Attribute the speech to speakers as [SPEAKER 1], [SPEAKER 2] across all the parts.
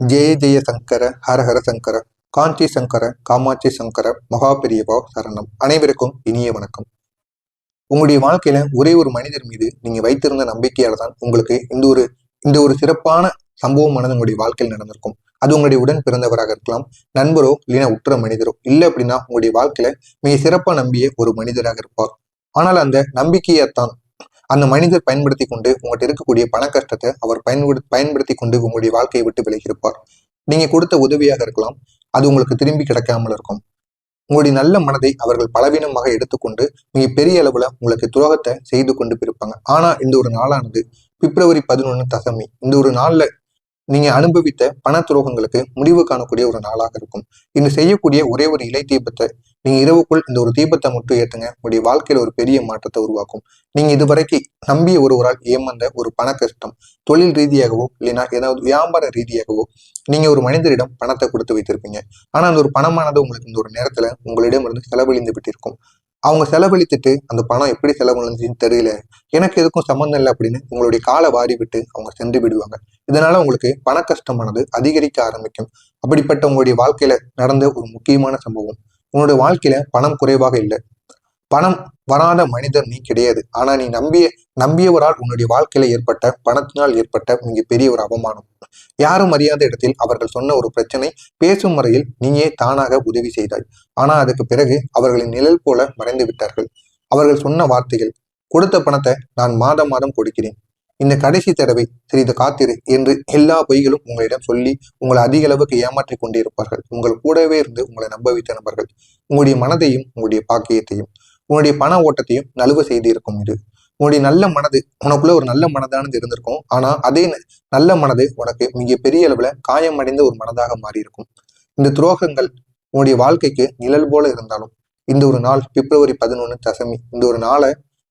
[SPEAKER 1] ஜெய ஜெய சங்கர ஹர ஹர சங்கர காஞ்சி சங்கர காமாட்சி சங்கர மகாபெரியவா சரணம். அனைவருக்கும் இனிய வணக்கம். உங்களுடைய வாழ்க்கையில ஒரே ஒரு மனிதர் மீது நீங்க வைத்திருந்த நம்பிக்கையால தான் உங்களுக்கு இந்த ஒரு இந்த ஒரு சிறப்பான சம்பவமானது உங்களுடைய வாழ்க்கையில் நடந்திருக்கும். அது உங்களுடைய உடன் பிறந்தவராக இருக்கலாம் நண்பரோ இல்லைன்னா உற்ற மனிதரோ. இல்லை அப்படின்னா உங்களுடைய வாழ்க்கையில மிக சிறப்பா நம்பிய ஒரு மனிதராக இருப்பார். ஆனால் அந்த நம்பிக்கையைத்தான் அந்த மனிதர் பயன்படுத்தி கொண்டு உங்கள்கிட்ட இருக்கக்கூடிய பண கஷ்டத்தை அவர் பயன்படு பயன்படுத்தி கொண்டு உங்களுடைய வாழ்க்கையை விட்டு விலகியிருப்பார். நீங்க கொடுத்த உதவியாக இருக்கலாம். அது உங்களுக்கு திரும்பி கிடைக்காமல் இருக்கும். உங்களுடைய நல்ல மனதை அவர்கள் பலவீனமாக எடுத்துக்கொண்டு மிக பெரிய அளவுல உங்களுக்கு துரோகத்தை செய்து கொண்டு இருப்பாங்க ஆனா இந்த ஒரு நாளானது பிப்ரவரி பதினொன்னு தசமி. இந்த ஒரு நாள்ல நீங்க அனுபவித்த பண துரோகங்களுக்கு முடிவு காணக்கூடிய ஒரு நாளாக இருக்கும். இன்னும் செய்யக்கூடிய ஒரே ஒரு இலை தீபத்தை நீங்க இரவுக்குள் இந்த ஒரு தீபத்தை மட்டும் ஏத்துங்க. உங்களுடைய வாழ்க்கையில ஒரு பெரிய மாற்றத்தை உருவாக்கும். நீங்க இதுவரைக்கு நம்பிய ஒருவரால் ஏமாந்த ஒரு பண கஷ்டம் தொழில் ரீதியாகவோ இல்லைன்னா ஏதாவது வியாபார ரீதியாகவோ நீங்க ஒரு மனிதரிடம் பணத்தை கொடுத்து வைத்திருப்பீங்க. ஆனா அந்த ஒரு பணமானது உங்களுக்கு இந்த ஒரு நேரத்துல உங்களிடம் இருந்து செலவழிந்து விட்டிருக்கும். அவங்க செலவழித்துட்டு அந்த பணம் எப்படி செலவழிஞ்சுன்னு தெரியல. எனக்கு எதுக்கும் சம்மந்தம் இல்லை அப்படின்னு உங்களுடைய காலை வாரி விட்டு அவங்க சென்று விடுவாங்க. இதனால உங்களுக்கு பண கஷ்டமானது அதிகரிக்க ஆரம்பிக்கும். அப்படிப்பட்ட உங்களுடைய வாழ்க்கையில நடந்த ஒரு முக்கியமான சம்பவம். உன்னோட வாழ்க்கையில பணம் குறைவாக இல்லை. பணம் வராத மனிதர் நீ கிடையாது. ஆனா நீ நம்பிய நம்பியவரால் உன்னுடைய வாழ்க்கையில ஏற்பட்ட பணத்தினால் ஏற்பட்ட மிக பெரிய ஒரு அவமானம். யாரும் அறியாத இடத்தில் அவர்கள் சொன்ன ஒரு பிரச்சனை பேசும் முறையில் நீயே தானாக உதவி செய்தாய். ஆனா அதுக்கு பிறகு அவர்களின் நிழல் போல மறைந்து விட்டார்கள். அவர்கள் சொன்ன வார்த்தைகள் கொடுத்த பணத்தை நான் மாதம் மாதம் கொடுக்கிறேன். இந்த கடைசி தடவை சிறிது காத்திரு என்று எல்லா பொய்களும் உங்களிடம் சொல்லி உங்களை அதிக அளவுக்கு ஏமாற்றி கொண்டிருப்பார்கள் உங்கள் கூடவே இருந்து உங்களை நம்ப வைத்த நபர்கள். உங்களுடைய மனதையும் உங்களுடைய பாக்கியத்தையும் உன்னுடைய பண ஓட்டத்தையும் நழுவு செய்து இருக்கும் இது. உன்னுடைய நல்ல மனது உனக்குள்ள ஒரு நல்ல மனதானது இருந்திருக்கும். ஆனா அதே நல்ல மனது உனக்கு மிக பெரிய அளவுல காயமடைந்த ஒரு மனதாக மாறியிருக்கும். இந்த துரோகங்கள் உன்னுடைய வாழ்க்கைக்கு நிழல் போல இருந்தாலும் இந்த ஒரு நாள் பிப்ரவரி பதினொன்று தசமி இந்த ஒரு நாளை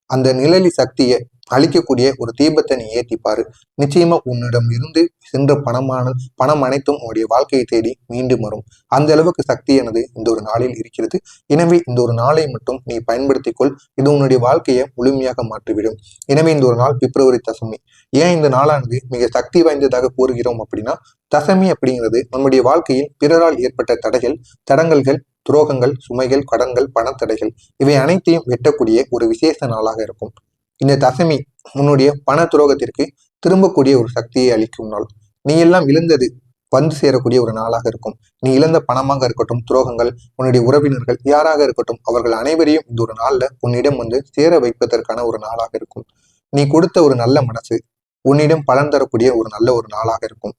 [SPEAKER 1] அந்த நிழலி சக்தியை அழிக்கக்கூடிய ஒரு தீபத்தை நீ ஏற்றிப்பாரு நிச்சயமா உன்னிடம் இருந்து சென்ற பணமான பணம் அனைத்தும் உன்னுடைய வாழ்க்கையை தேடி மீண்டும் வரும். அந்த அளவுக்கு சக்தியானது இந்த ஒரு நாளில் இருக்கிறது. எனவே இந்த ஒரு நாளை மட்டும் நீ பயன்படுத்திக்கொள். இது உன்னுடைய வாழ்க்கையை முழுமையாக மாற்றிவிடும். எனவே இந்த ஒரு நாள் பிப்ரவரி தசமி. ஏன் இந்த நாளானது மிக சக்தி வாய்ந்ததாக கூறுகிறோம் அப்படின்னா தசமி அப்படிங்கிறது நம்முடைய வாழ்க்கையில் பிறரால் ஏற்பட்ட தடைகள் தடங்கல்கள் துரோகங்கள் சுமைகள் கடன்கள் பணத்தடைகள் இவை அனைத்தையும் வெட்டக்கூடிய ஒரு விசேஷ நாளாக இருக்கும். இந்த தசமி உன்னுடைய பண துரோகத்திற்கு திரும்பக்கூடிய ஒரு சக்தியை அளிக்கும் நாள். நீ எல்லாம் இழந்தது வந்து சேரக்கூடிய ஒரு நாளாக இருக்கும். நீ இழந்த பணமாக இருக்கட்டும் துரோகங்கள் உன்னுடைய உறவினர்கள் யாராக இருக்கட்டும் அவர்கள் அனைவரையும் இந்த ஒரு நாள்ல உன்னிடம் வந்து சேர வைப்பதற்கான ஒரு நாளாக இருக்கும். நீ கொடுத்த ஒரு நல்ல மனசு உன்னிடம் பலன் தரக்கூடிய ஒரு நல்ல ஒரு நாளாக இருக்கும்.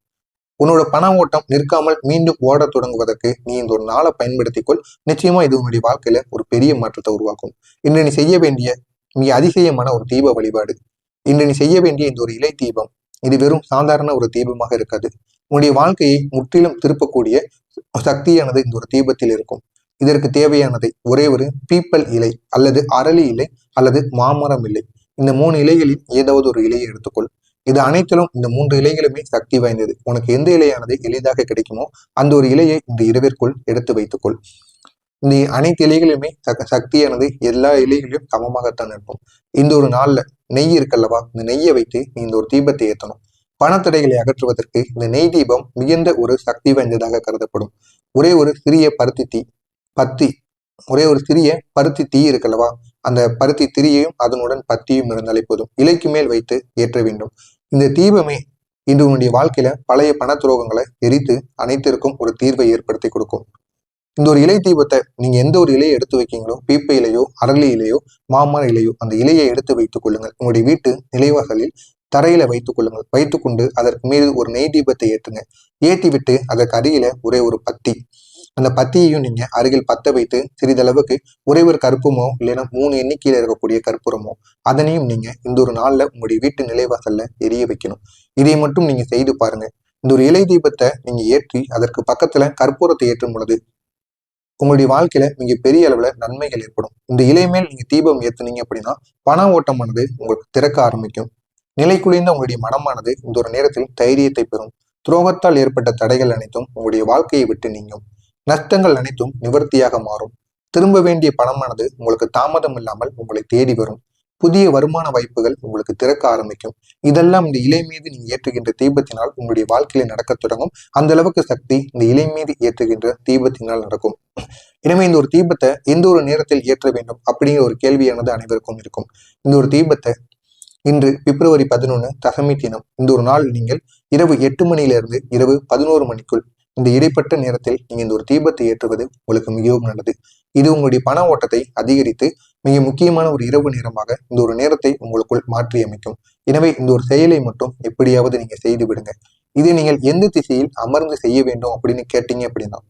[SPEAKER 1] உன்னோட பண ஓட்டம் நிற்காமல் மீண்டும் ஓட தொடங்குவதற்கு நீ இந்த ஒரு நாளை பயன்படுத்திக்கொள். நிச்சயமா இது உன்னுடைய வாழ்க்கையில ஒரு பெரிய மாற்றத்தை உருவாக்கும். இன்று நீ செய்ய வேண்டிய மிக அதிசயமான ஒரு தீப வழிபாடு. இன்று நீ செய்ய வேண்டிய இந்த ஒரு இலை தீபம் இது வெறும் சாதாரண ஒரு தீபமாக இருக்காது. உன்னுடைய வாழ்க்கையை முற்றிலும் திருப்பக்கூடிய சக்தியானது இந்த ஒரு தீபத்தில் இருக்கும். இதற்கு தேவையானதை ஒரே ஒரு பீப்பல் இலை அல்லது அரளி இலை அல்லது மாமரம் இலை. இந்த மூணு இலைகளில் ஏதாவது ஒரு இலையை எடுத்துக்கொள். இது அனைத்திலும் இந்த மூன்று இலைகளுமே சக்தி வாய்ந்தது. உனக்கு எந்த இலையானது எளிதாக கிடைக்குமோ அந்த ஒரு இலையை இந்த இரவிற்குள் எடுத்து வைத்துக்கொள். இந்த அனைத்து இலைகளுமே சக்தியானது எல்லா இலைகளையும் சமமாகத்தான் இருக்கும். இந்த ஒரு நாள்ல நெய் இருக்கல்லவா? இந்த நெய்யை வைத்து நீ இந்த ஒரு தீபத்தை ஏற்றணும் பணத்தடைகளை அகற்றுவதற்கு இந்த நெய் தீபம் மிகுந்த ஒரு சக்தி வாய்ந்ததாக கருதப்படும். ஒரே ஒரு சிறிய பருத்தி தீ பத்தி ஒரே ஒரு சிறிய பருத்தி தீ இருக்கல்லவா? அந்த பருத்தி திரியையும் அதனுடன் பத்தியும் இருந்தாலே போதும். இலைக்கு மேல் வைத்து ஏற்ற வேண்டும். இந்த தீபமே இன்று உன்னுடைய வாழ்க்கையில பழைய பண துரோகங்களை எரித்து அனைத்திற்கும் ஒரு தீர்வை ஏற்படுத்தி கொடுக்கும். இந்த ஒரு இலை தீபத்தை நீங்க எந்த ஒரு இலையை எடுத்து வைக்கீங்களோ பீப்பை இலையோ அரளி இலையோ மாமர இலையோ அந்த இலையை எடுத்து வைத்துக் கொள்ளுங்கள். உங்களுடைய வீட்டு நிலைவாசலில் தரையில வைத்துக் கொள்ளுங்கள். வைத்துக்கொண்டு அதற்கு மீது ஒரு நெய் தீபத்தை ஏற்றுங்க. ஏற்றி விட்டு அதற்கு அருகில ஒரே ஒரு பத்தி. அந்த பத்தியையும் நீங்க அருகில் பத்த வைத்து சிறிதளவுக்கு ஒரே ஒரு கற்பூமோ இல்லைன்னா மூணு எண்ணிக்கையில இருக்கக்கூடிய கற்பூரமோ அதனையும் நீங்க இந்த ஒரு நாள்ல உங்களுடைய வீட்டு நிலைவாசல்ல எரிய வைக்கணும். இதை மட்டும் நீங்க செய்து பாருங்க. இந்த ஒரு இலை தீபத்தை நீங்க ஏற்றி அதற்கு பக்கத்துல கற்பூரத்தை ஏற்றும் பொழுது உங்களுடைய வாழ்க்கையில மிக பெரிய அளவுல நன்மைகள் ஏற்படும். இந்த இலை மேல் நீங்க தீபம் ஏத்துனீங்க அப்படின்னா பண ஓட்டமானது உங்களுக்கு திறக்க ஆரம்பிக்கும். நிலை குளிர்ந்த உங்களுடைய மனமானது இந்த ஒரு நேரத்தில் தைரியத்தை பெறும். துரோகத்தால் ஏற்பட்ட தடைகள் அனைத்தும் உங்களுடைய வாழ்க்கையை விட்டு நீங்கும். நஷ்டங்கள் அனைத்தும் நிவர்த்தியாக மாறும். திரும்ப வேண்டிய பணமானது உங்களுக்கு தாமதம் இல்லாமல் உங்களை தேடி வரும். புதிய வருமான வாய்ப்புகள் உங்களுக்கு திறக்க ஆரம்பிக்கும். இதெல்லாம் இந்த இலை மீது நீங்க ஏற்றுகின்ற தீபத்தினால் உங்களுடைய வாழ்க்கையில நடக்க தொடங்கும். அந்த அளவுக்கு சக்தி இந்த இலை மீது ஏற்றுகின்ற தீபத்தினால் நடக்கும். எனவே இந்த ஒரு தீபத்தை எந்த ஒரு நேரத்தில் ஏற்ற வேண்டும் அப்படிங்கிற ஒரு கேள்வியானது அனைவருக்கும் இருக்கும். இந்த ஒரு தீபத்தை இன்று பிப்ரவரி பதினொன்று தசமி தினம் இந்த ஒரு நாள் நீங்கள் இரவு எட்டு மணியிலிருந்து இரவு பதினோரு மணிக்குள் இந்த இடைப்பட்ட நேரத்தில் நீங்க இந்த ஒரு தீபத்தை ஏற்றுவது உங்களுக்கு மிகவும் நல்லது. இது உங்களுடைய பண ஓட்டத்தை அதிகரித்து மிக முக்கியமான ஒரு இரவு நேரமாக இந்த ஒரு நேரத்தை உங்களுக்குள் மாற்றி அமைக்கும் எனவே இந்த ஒரு செயலை மட்டும் எப்படியாவது நீங்க செய்து விடுங்க. இது நீங்கள் எந்த திசையில் அமர்ந்து செய்ய வேண்டும் அப்படின்னு கேட்டீங்க அப்படின்னா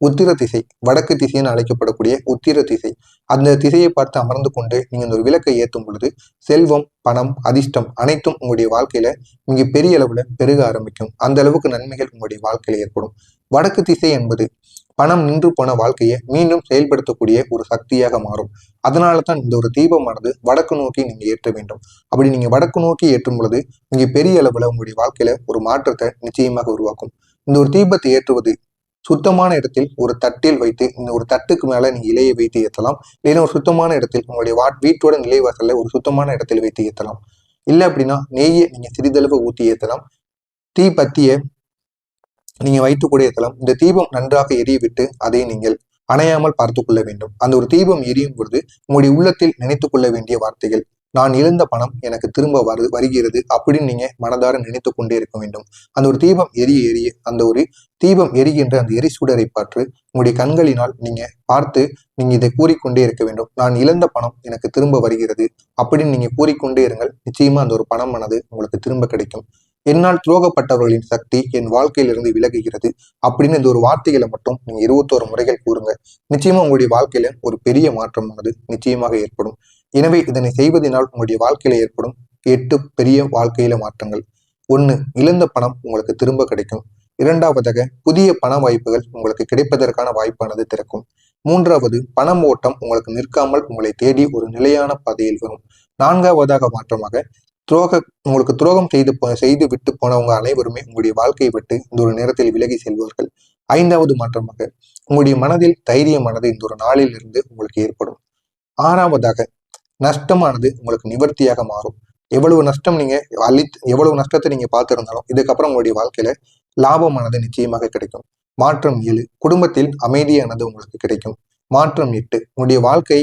[SPEAKER 1] உத்திர திசை வடக்கு திசைன்னு அழைக்கப்படக்கூடிய உத்திர திசை. அந்த திசையை பார்த்து அமர்ந்து கொண்டு நீங்க இந்த ஒரு விளக்கை ஏற்றும் பொழுது செல்வம் பணம் அதிர்ஷ்டம் அனைத்தும் உங்களுடைய வாழ்க்கையில மிக பெரிய அளவுல பெருக ஆரம்பிக்கும். அந்த அளவுக்கு நன்மைகள் உங்களுடைய வாழ்க்கையில ஏற்படும். வடக்கு திசை என்பது பணம் நின்று போன வாழ்க்கையை மீண்டும் செயல்படுத்தக்கூடிய ஒரு சக்தியாக மாறும். அதனால தான் இந்த ஒரு தீபமானது வடக்கு நோக்கி நீங்க ஏற்ற வேண்டும். அப்படி நீங்க வடக்கு நோக்கி ஏற்றும் பொழுது நீங்க பெரிய அளவுல உங்களுடைய வாழ்க்கையில ஒரு மாற்றத்தை நிச்சயமாக உருவாக்கும். இந்த ஒரு தீபத்தை ஏற்றுவது சுத்தமான இடத்தில் ஒரு தட்டில் வைத்து இந்த ஒரு தட்டுக்கு மேல நீங்க இலையை வைத்து ஏற்றலாம். இல்லைன்னா ஒரு சுத்தமான இடத்தில் உங்களுடைய வாட் வீட்டோட நிலைவாசல்ல ஒரு சுத்தமான இடத்தில் வைத்து ஏற்றலாம். இல்லை அப்படின்னா நெய்யை நீங்க சிறிதளவு ஊற்றி ஏற்றலாம். தீ பத்திய நீங்க வைத்துக்கூடிய தளம் இந்த தீபம் நன்றாக எரியவிட்டு அதை நீங்கள் அணையாமல் பார்த்து கொள்ள வேண்டும். அந்த ஒரு தீபம் எரியும் பொழுது உங்களுடைய உள்ளத்தில் நினைத்து கொள்ள வேண்டிய வார்த்தைகள் நான் இழந்த பணம் எனக்கு திரும்ப வரு வருகிறது அப்படின்னு நீங்க மனதார நினைத்து கொண்டே இருக்க வேண்டும். அந்த ஒரு தீபம் எரிய எரிய அந்த ஒரு தீபம் எரிகின்ற அந்த எரிசுடரை பார்த்து உங்களுடைய கண்களினால் நீங்க பார்த்து நீங்க இதை கூறிக்கொண்டே இருக்க வேண்டும். நான் இழந்த பணம் எனக்கு திரும்ப வருகிறது அப்படின்னு நீங்க கூறிக்கொண்டே இருங்கள். நிச்சயமா அந்த ஒரு பணம் மனது உங்களுக்கு திரும்ப கிடைக்கும். என்னால் துரோகப்பட்டவர்களின் சக்தி என் வாழ்க்கையிலிருந்து விலகுகிறது அப்படின்னு இந்த ஒரு வார்த்தைகளை மட்டும் நீங்க இருபத்தோரு முறைகள் கூறுங்க. நிச்சயமா உங்களுடைய வாழ்க்கையில ஒரு பெரிய மாற்றமானது நிச்சயமாக ஏற்படும். எனவே இதனை செய்வதனால் உங்களுடைய வாழ்க்கையில ஏற்படும் எட்டு பெரிய வாழ்க்கையில மாற்றங்கள். ஒன்று இழந்த பணம் உங்களுக்கு திரும்ப கிடைக்கும். இரண்டாவதாக புதிய பண வாய்ப்புகள் உங்களுக்கு கிடைப்பதற்கான வாய்ப்பானது திறக்கும். மூன்றாவது பணம் ஓட்டம் உங்களுக்கு நிற்காமல் உங்களை தேடி ஒரு நிலையான பாதையில் வரும். நான்காவதாக மாற்றமாக துரோக உங்களுக்கு துரோகம் செய்து செய்து விட்டு போனவங்க அனைவருமே உங்களுடைய வாழ்க்கையை விட்டு இந்த ஒரு நேரத்தில் விலகி செல்வார்கள். ஐந்தாவது மாற்றமாக உங்களுடைய மனதில் தைரியமானது இந்த ஒரு நாளில் இருந்து உங்களுக்கு ஏற்படும். ஆறாவதாக நஷ்டமானது உங்களுக்கு நிவர்த்தியாக மாறும். எவ்வளவு நஷ்டம் நீங்க அழி எவ்வளவு நஷ்டத்தை நீங்க பார்த்திருந்தாலும் இதுக்கப்புறம் உங்களுடைய வாழ்க்கையில லாபமானது நிச்சயமாக கிடைக்கும். மாற்றம் ஏழு குடும்பத்தில் அமைதியானது உங்களுக்கு கிடைக்கும். மாற்றம் எட்டு உங்களுடைய வாழ்க்கை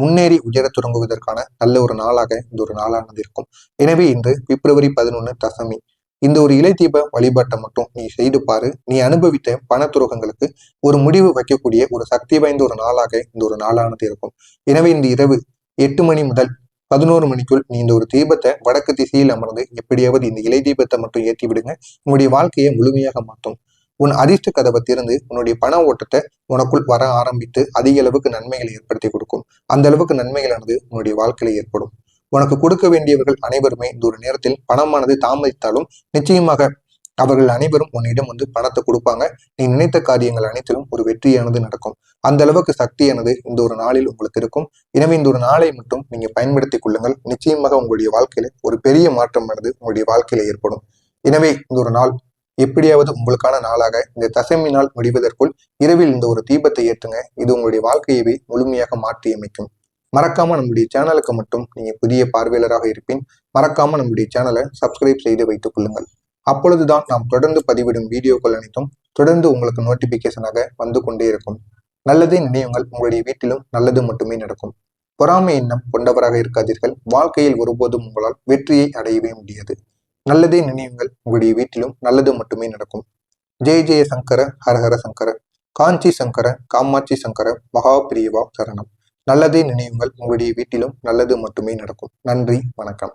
[SPEAKER 1] முன்னேறி உயர தொடங்குவதற்கான நல்ல ஒரு நாளாக இந்த ஒரு நாளானது இருக்கும். எனவே இன்று பிப்ரவரி பதினொன்று தசமி. இந்த ஒரு இலை தீப வழிபாட்டை மட்டும் நீ செய்து பாரு. நீ அனுபவித்த பணத்துரோகங்களுக்கு ஒரு முடிவு வைக்கக்கூடிய ஒரு சக்தி வாய்ந்த ஒரு நாளாக இந்த ஒரு நாளானது இருக்கும். எனவே இந்த இரவு எட்டு மணி முதல் பதினோரு மணிக்குள் நீ இந்த ஒரு தீபத்தை வடக்கு திசையில் அமர்ந்து எப்படியாவது இந்த இலை தீபத்தை மட்டும் ஏற்றி விடுங்க. உங்களுடைய வாழ்க்கையை முழுமையாக மாற்றும். உன் அதிர்ஷ்ட கதவை திறந்து உன்னுடைய பண ஓட்டத்தை உனக்குள் வர ஆரம்பித்து அதிக அளவுக்கு நன்மைகளை ஏற்படுத்தி கொடுக்கும். அந்த அளவுக்கு நன்மைகளானது உன்னுடைய வாழ்க்கையில ஏற்படும். உனக்கு கொடுக்க வேண்டியவர்கள் அனைவருமே இந்த ஒரு நேரத்தில் பணமானது தாமதித்தாலும் நிச்சயமாக அவர்கள் அனைவரும் உன்னிடம் வந்து பணத்தை கொடுப்பாங்க. நீ நினைத்த காரியங்கள் அனைத்திலும் ஒரு வெற்றியானது நடக்கும். அந்த அளவுக்கு சக்தியானது இந்த ஒரு நாளில் உங்களுக்கு இருக்கும். எனவே இந்த ஒரு நாளை மட்டும் நீங்க பயன்படுத்திக் கொள்ளுங்கள். நிச்சயமாக உங்களுடைய வாழ்க்கையில ஒரு பெரிய மாற்றமானது உங்களுடைய வாழ்க்கையில ஏற்படும். எனவே இந்த ஒரு நாள் எப்படியாவது உங்களுக்கான நாளாக இந்த தசமி நாள் முடிவதற்குள் இரவில் இந்த ஒரு தீபத்தை ஏற்றுங்க இது உங்களுடைய வாழ்க்கையவே முழுமையாக மாற்றி அமைக்கும் மறக்காம நம்முடைய சேனலுக்கு மட்டும் நீங்க புதிய பார்வையாளராக இருப்பேன் மறக்காம நம்முடைய சேனலை சப்ஸ்கிரைப் செய்து வைத்துக் கொள்ளுங்கள். அப்பொழுதுதான் நாம் தொடர்ந்து பதிவிடும் வீடியோக்கள் அனைத்தும் தொடர்ந்து உங்களுக்கு நோட்டிபிகேஷனாக வந்து கொண்டே இருக்கும். நல்லதே நினைவுங்கள் உங்களுடைய வீட்டிலும் நல்லது மட்டுமே நடக்கும். பொறாமை எண்ணம் கொண்டவராக இருக்காதீர்கள். வாழ்க்கையில் ஒருபோதும் உங்களால் வெற்றியை அடையவே முடியாது. நல்லதே நினைவுங்கள் உங்களுடைய வீட்டிலும் நல்லது மட்டுமே நடக்கும். ஜெய ஜெய சங்கர ஹரஹர சங்கர. காஞ்சி சங்கர காமாட்சி சங்கர மகா பிரியவா சரணம். நல்லதே நினைவுங்கள் உங்களுடைய வீட்டிலும் நல்லது மட்டுமே நடக்கும். நன்றி வணக்கம்.